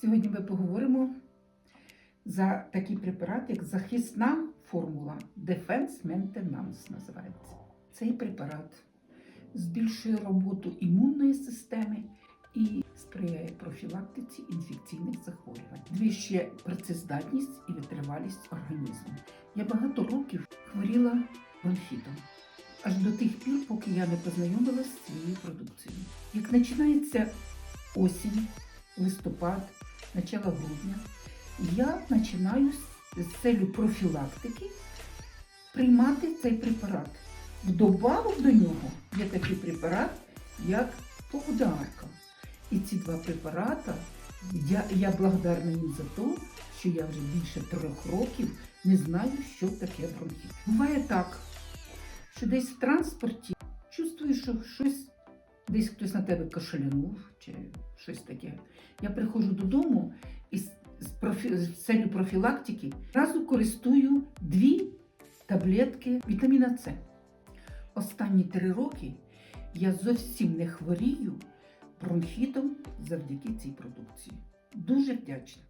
Сьогодні ми поговоримо за такий препарат, як захисна формула Defense Maintenance називається. Цей препарат збільшує роботу імунної системи і сприяє профілактиці інфекційних захворювань, підвищує працездатність і витривалість організму. Я багато років хворіла бронхітом. Аж до тих пір, поки я не познайомилася з цією продукцією. Як починається осінь, листопад, начало грудня, я починаю з- целью профілактики приймати цей препарат. Вдобавок до нього є такий препарат, як подарка. І ці два препарати, я, я благодарна їм за те, що я вже більше трьох років не знаю, що таке бронхіт. Буває так, що десь в транспорті чувствуєш, що щось десь хтось на тебе кашлянув чи щось таке. Я приходжу додому і з, профі, з целью профілактики разу користую дві таблетки вітаміна С. Останні три роки я зовсім не хворію бронхітом завдяки цій продукції. Дуже вдячна.